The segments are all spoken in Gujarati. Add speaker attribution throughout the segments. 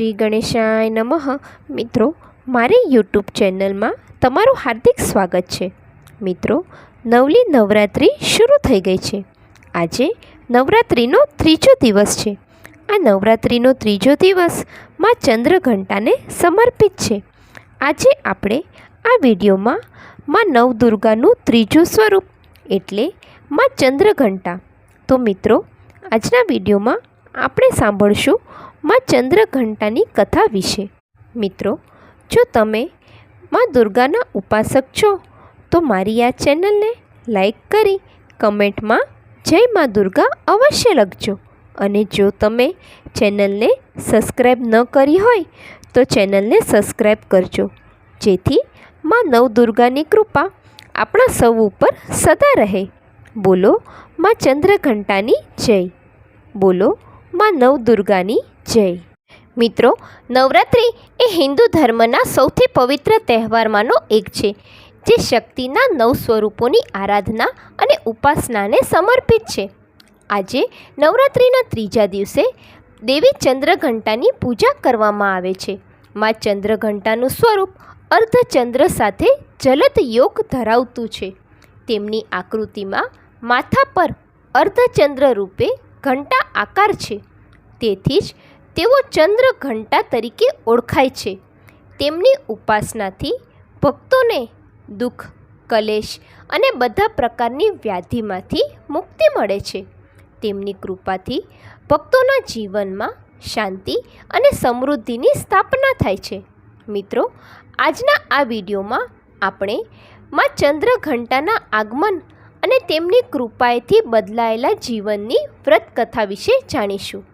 Speaker 1: શ્રી ગણેશાય નમઃ. મિત્રો, મારી યુટ્યુબ ચેનલમાં તમારું હાર્દિક સ્વાગત છે. મિત્રો, નવલી નવરાત્રિ શરૂ થઈ ગઈ છે. આજે નવરાત્રિનો ત્રીજો દિવસ છે. આ નવરાત્રિનો ત્રીજો દિવસમાં ચંદ્રઘંટાને સમર્પિત છે. આજે આપણે આ વિડીયોમાં માં નવદુર્ગાનું ત્રીજું સ્વરૂપ, એટલે માં ચંદ્રઘંટા તો મિત્રો, આજના વિડીયોમાં આપણે સાંભળશું માં ચંદ્રઘંટાની કથા વિશે. મિત્રો, જો તમે માં દુર્ગાના ઉપાસક છો, તો મારી આ ચેનલને લાઈક કરી કમેન્ટમાં જય માં દુર્ગા અવશ્ય લખજો. અને જો તમે ચેનલને સબસ્ક્રાઈબ ન કરી હોય, તો ચેનલને સબસ્ક્રાઈબ કરજો. જેથી માં નવદુર્ગાની કૃપા આપણા સૌ ઉપર સદા રહે. બોલો, માં ચંદ્રઘંટાની જય. બોલો, માં નવદુર્ગાની જય. મિત્રો, નવરાત્રિ એ હિન્દુ ધર્મના સૌથી પવિત્ર તહેવારમાંનો એક છે, જે શક્તિના નવ સ્વરૂપોની આરાધના અને ઉપાસનાને સમર્પિત છે. આજે નવરાત્રિના ત્રીજા દિવસે દેવી ચંદ્રઘંટાની પૂજા કરવામાં આવે છે. માં ચંદ્રઘંટાનું સ્વરૂપ અર્ધચંદ્ર સાથે જલદ યોગ ધરાવતું છે. તેમની આકૃતિમાં માથા પર અર્ધચંદ્ર રૂપે ઘંટા આકાર છે. તેથી જ તેઓ ચંદ્ર ઘંટા તરીકે ઓળખાય છે. તેમની ઉપાસનાથી ભક્તોને દુઃખ, કલેશ અને બધા પ્રકારની વ્યાધિમાંથી મુક્તિ મળે છે. તેમની કૃપાથી ભક્તોના જીવનમાં શાંતિ અને સમૃદ્ધિની સ્થાપના થાય છે. મિત્રો, આજના આ વિડીયોમાં આપણે માં ચંદ્રઘંટાના આગમન અને તેમની કૃપાએથી બદલાયેલા જીવનની વ્રત કથા વિશે જાણીશું.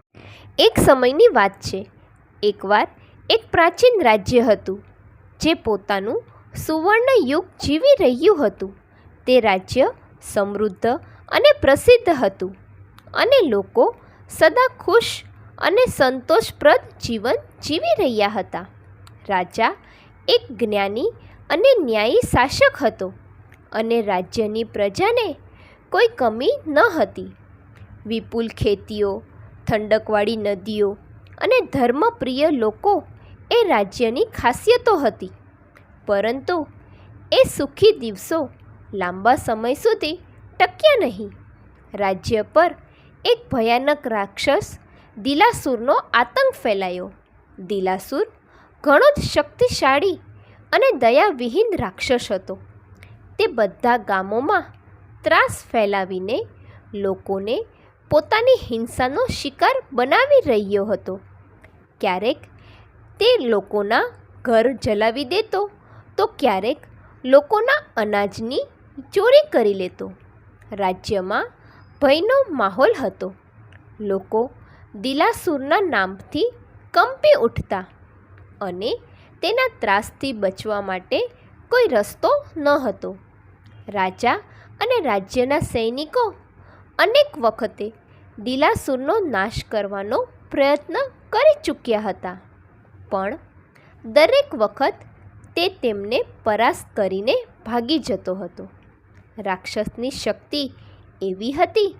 Speaker 1: એક સમયની વાત છે. એકવાર એક પ્રાચીન રાજ્ય હતું, જે પોતાનું સુવર્ણ યુગ જીવી રહ્યું હતું. તે રાજ્ય સમૃદ્ધ અને પ્રસિદ્ધ હતું અને લોકો સદા ખુશ અને સંતોષપ્રદ જીવન જીવી રહ્યા હતા. રાજા એક જ્ઞાની અને ન્યાયી શાસક હતો અને રાજ્યની પ્રજાને કોઈ કમી ન હતી. વિપુલ ખેતીઓ ઠંડકવાળી નદીઓ અને ધર્મપ્રિય લોકો એ રાજ્યની ખાસિયતો હતી. પરંતુ એ સુખી દિવસો લાંબા સમય સુધી ટક્યા નહીં. રાજ્ય પર એક ભયાનક રાક્ષસ દિલાસુરનો આતંક ફેલાયો. દિલાસુર ઘણો જ શક્તિશાળી અને દયાવિહીન રાક્ષસ હતો. તે બધા ગામોમાં ત્રાસ ફેલાવીને લોકોને પોતાની હિંસાનો શિકાર બનાવી રહ્યો હતો. ક્યારેક તે લોકોના ઘર જલાવી દેતો, તો ક્યારેક લોકોના અનાજની ચોરી કરી લેતો. રાજ્યમાં ભયનો માહોલ હતો. લોકો દિલાસુરના નામથી કંપી ઉઠતા અને તેના ત્રાસથી બચવા માટે કોઈ રસ્તો ન હતો. રાજા અને રાજ્યના સૈનિકો અનેક વખતે દિલાસુરનો નાશ કરવાનો પ્રયત્ન કરી ચૂક્યા હતા. પણ દરેક વખત તે તેમને પરાસ્ત કરીને ભાગી જતો હતો. રાક્ષસની શક્તિ એવી હતી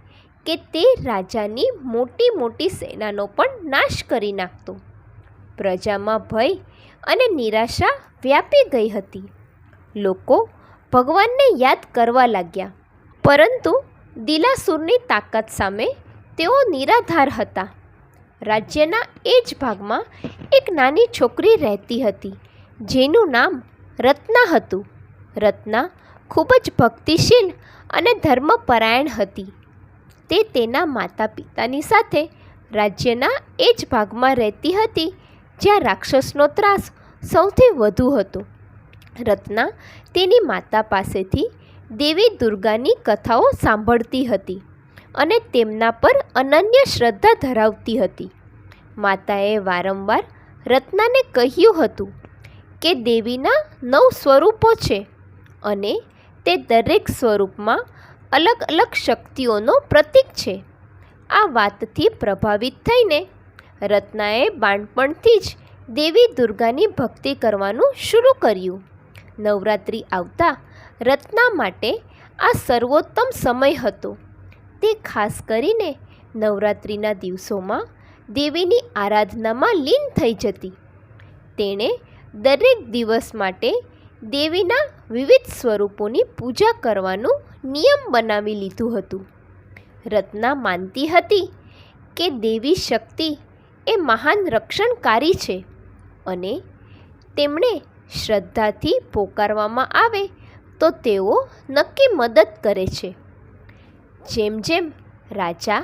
Speaker 1: કે તે રાજાની મોટી મોટી સેનાનો પણ નાશ કરી નાખતો. પ્રજામાં ભય અને નિરાશા વ્યાપી ગઈ હતી. લોકો ભગવાનને યાદ કરવા લાગ્યા, પરંતુ દિલાસુરની તાકાત સામે તેઓ નિરાધાર હતા. રાજ્યના એ જ ભાગમાં એક નાની છોકરી રહેતી હતી, જેનું નામ રત્ના હતું. રત્ના ખૂબ જ ભક્તિશીલ અને ધર્મપરાયણ હતી. તે તેના માતા પિતાની સાથે રાજ્યના એ જ ભાગમાં રહેતી હતી, જ્યાં રાક્ષસનો ત્રાસ સૌથી વધુ હતો. રત્ના તેની માતા પાસેથી દેવી દુર્ગાની કથાઓ સાંભળતી હતી અને તેમના પર અનન્ય શ્રદ્ધા ધરાવતી હતી. માતાએ વારંવાર રત્નાને કહ્યું હતું કે, દેવીના નવ સ્વરૂપો છે અને તે દરેક સ્વરૂપમાં અલગ અલગ શક્તિઓનો પ્રતીક છે. આ વાતથી પ્રભાવિત થઈને રત્નાએ બાળપણથી જ દેવી દુર્ગાની ભક્તિ કરવાનું શરૂ કર્યું. નવરાત્રિ આવતા રત્ના માટે આ સર્વોત્તમ સમય હતો. તે ખાસ કરીને નવરાત્રિના દિવસોમાં દેવીની આરાધનામાં લીન થઈ જતી. તેણે દરેક દિવસ માટે દેવીના વિવિધ સ્વરૂપોની પૂજા કરવાનું નિયમ બનાવી લીધું હતું. રત્ના માનતી હતી કે દેવી શક્તિ એ મહાન રક્ષણકારી છે અને તેમણે શ્રદ્ધાથી પોકારવામાં આવે તો તેઓ નક્કી મદદ કરે છે. જેમ જેમ રાજા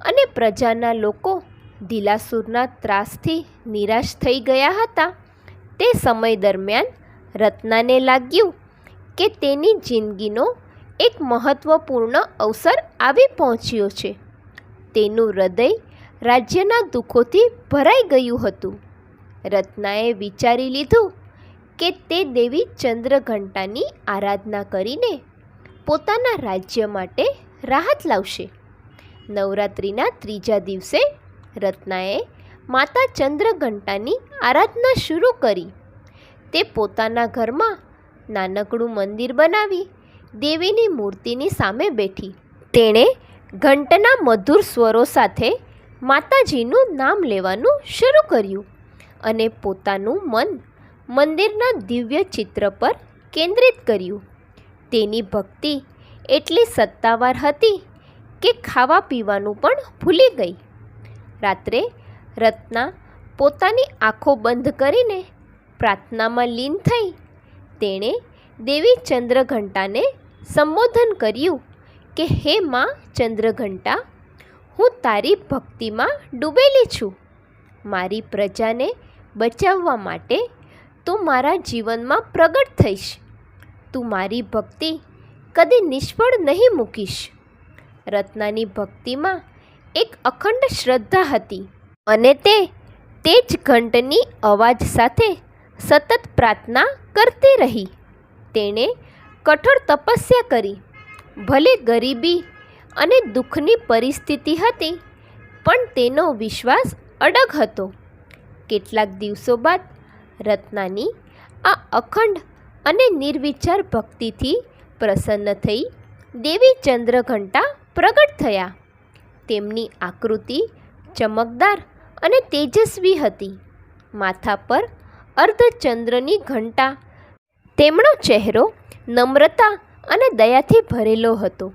Speaker 1: અને પ્રજાના લોકો દિલાસુરના ત્રાસથી નિરાશ થઈ ગયા હતા, તે સમય દરમિયાન રત્નાને લાગ્યું કે તેની જિંદગીનો એક મહત્ત્વપૂર્ણ અવસર આવી પહોંચ્યો છે. તેનું હૃદય રાજ્યના દુઃખોથી ભરાઈ ગયું હતું. રત્નાએ વિચારી લીધું કે તે દેવી ચંદ્રઘંટાની આરાધના કરીને પોતાના રાજ્ય માટે રાહત લાવશે. નવરાત્રિના ત્રીજા દિવસે રત્નાએ માતા ચંદ્રઘંટાની આરાધના શરૂ કરી. તે પોતાના ઘરમાં નાનકડું મંદિર બનાવી દેવીની મૂર્તિની સામે બેઠી. તેણે ઘંટના મધુર સ્વરો સાથે માતાજીનું નામ લેવાનું શરૂ કર્યું અને પોતાનું મન મંદિરના દિવ્ય ચિત્ર પર કેન્દ્રિત કર્યું. તેની ભક્તિ એટલી સત્તાવાર હતી કે ખાવા પીવાનું પણ ભૂલી ગઈ. રાત્રે રત્ના પોતાની આંખો બંધ કરીને પ્રાર્થનામાં લીન થઈ. તેણે દેવી ચંદ્રઘંટાને સંબોધન કર્યું કે, હે માં ચંદ્રઘંટા, હું તારી ભક્તિમાં ડૂબેલી છું. મારી પ્રજાને બચાવવા માટે તું મારા જીવનમાં પ્રગટ થઈશ. તું મારી ભક્તિ કદી નિષ્ફળ નહીં મૂકીશ. રત્નાની ભક્તિમાં એક અખંડ શ્રદ્ધા હતી અને તે તે જ ઘંટની અવાજ સાથે સતત પ્રાર્થના કરતી રહી. તેણે કઠોર તપસ્યા કરી. ભલે ગરીબી અને દુઃખની પરિસ્થિતિ હતી, પણ તેનો વિશ્વાસ અડગ હતો. કેટલાક દિવસો બાદ રત્નાની આ અખંડ અને નિર્વિચાર ભક્તિથી પ્રસન્ન થઈ દેવી ચંદ્રઘંટા પ્રગટ થયા. તેમની આકૃતિ ચમકદાર અને તેજસ્વી હતી. માથા પર અર્ધચંદ્રની ઘંટા. તેમનો ચહેરો નમ્રતા અને દયાથી ભરેલો હતો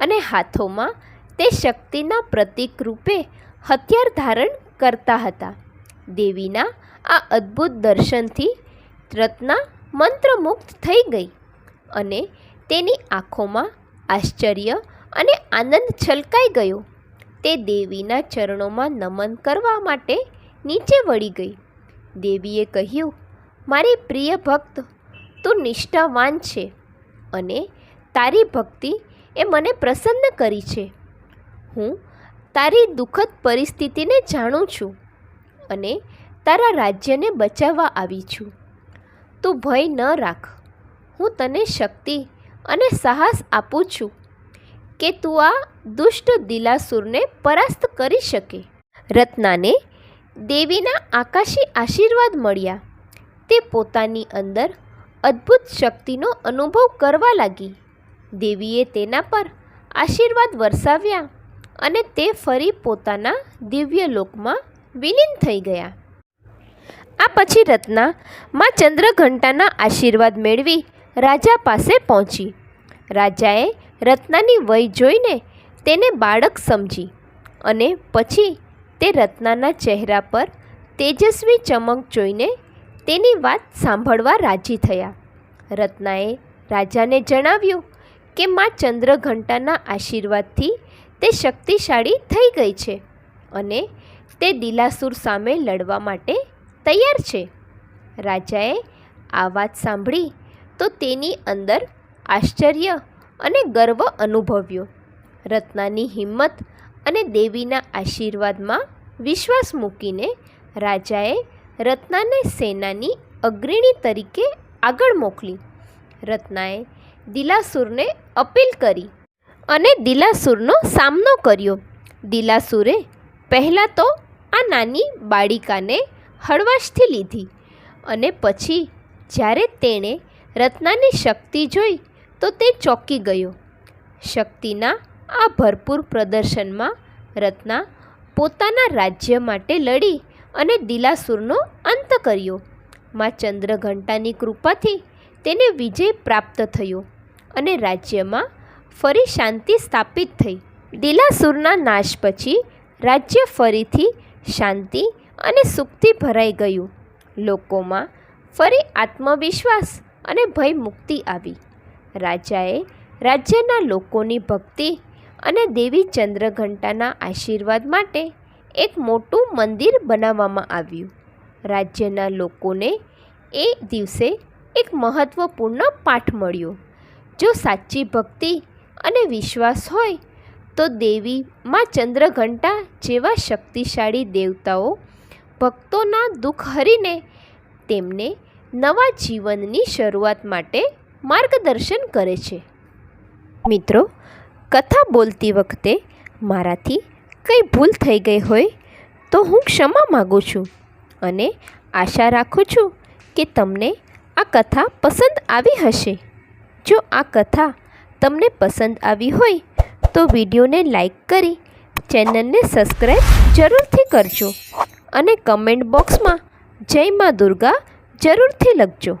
Speaker 1: અને હાથોમાં તે શક્તિના પ્રતીક રૂપે હથિયાર ધારણ કરતા હતા. દેવીના આ અદ્ભુત દર્શનથી રત્ના મંત્રમુગ્ધ થઈ ગઈ અને તેની આંખોમાં આશ્ચર્ય અને આનંદ છલકાઈ ગયો. તે દેવીના ચરણોમાં નમન કરવા માટે નીચે વળી ગઈ. દેવીએ કહ્યું, મારી પ્રિય ભક્ત, તું નિષ્ઠાવાન છે અને તારી ભક્તિ એ મને પ્રસન્ન કરી છે. હું તારી દુઃખદ પરિસ્થિતિને જાણું છું. અને તારા રાજ્યને બચાવવા આવી છું. તું ભય ન રાખ. હું તને શક્તિ અને સાહસ આપું છું કે તું આ દુષ્ટ દિલાસુરને પરાસ્ત કરી શકે. રત્નાને દેવીના આકાશી આશીર્વાદ મળ્યા. તે પોતાની અંદર અદ્ભુત શક્તિનો અનુભવ કરવા લાગી. દેવીએ તેના પર આશીર્વાદ વરસાવ્યા અને તે ફરી પોતાના દિવ્ય લોકમાં વિલીન થઈ ગયા. આ પછી રત્ના માં ચંદ્રઘંટાના આશીર્વાદ મેળવી રાજા પાસે પહોંચી. રાજાએ રત્નાની વય જોઈને તેને બાળક સમજી અને પછી તે રત્નાના ચહેરા પર તેજસ્વી ચમક જોઈને તેની વાત સાંભળવા રાજી થયા. રત્નાએ રાજાને જણાવ્યું કે મા ચંદ્રઘંટાના આશીર્વાદથી તે શક્તિશાળી થઈ ગઈ છે અને તે દિલાસુર સામે લડવા માટે તૈયાર છે. રાજાએ આ વાત સાંભળી તો તેની અંદર આશ્ચર્ય અને ગર્વ અનુભવ્યો. રત્નાની હિંમત અને દેવીના આશીર્વાદમાં વિશ્વાસ મૂકીને રાજાએ રત્નાને સેનાની અગ્રણી તરીકે આગળ મોકલી. રત્નાએ દિલાસુરને અપીલ કરી અને દિલાસુરનો સામનો કર્યો. દિલાસુરે પહેલાં તો આ નાની બાળિકાને હળવાશથી લીધી અને પછી જ્યારે તેણે રત્નાની શક્તિ જોઈ તો તે ચોંકી ગયો. શક્તિના આ ભરપૂર પ્રદર્શનમાં રત્ના પોતાના રાજ્ય માટે લડી અને દિલાસુરનો અંત કર્યો. માં ચંદ્રઘંટાની કૃપાથી તેને વિજય પ્રાપ્ત થયો અને રાજ્યમાં ફરી શાંતિ સ્થાપિત થઈ. દિલાસુરના નાશ પછી રાજ્ય ફરીથી શાંતિ અને સુખથી ભરાઈ ગયું. લોકોમાં ફરી આત્મવિશ્વાસ અને ભય મુક્તિ આવી. રાજાએ રાજ્યના લોકોની ભક્તિ અને દેવી ચંદ્રઘંટાના આશીર્વાદ માટે એક મોટું મંદિર બનાવવામાં આવ્યું. રાજ્યના લોકોને એ દિવસે એક મહત્ત્વપૂર્ણ પાઠ મળ્યો. જો સાચી ભક્તિ અને વિશ્વાસ હોય તો દેવી માં ચંદ્રઘંટા જેવા શક્તિશાળી દેવતાઓ, ભક્તોના દુઃખ હરીને તેમને નવા જીવનની શરૂઆત માટે માર્ગદર્શન કરે છે. મિત્રો, કથા બોલતી વખતે મારાથી કંઈ ભૂલ થઈ ગઈ હોય તો હું ક્ષમા માગું છું અને આશા રાખું છું કે તમને આ કથા પસંદ આવી હશે. જો આ કથા તમને પસંદ આવી હોય તો વિડીયોને લાઈક કરી ચેનલને સબસ્ક્રાઈબ જરૂરથી કરજો અને કમેન્ટ બોક્સમાં જય મા દુર્ગા જરૂરથી લખજો.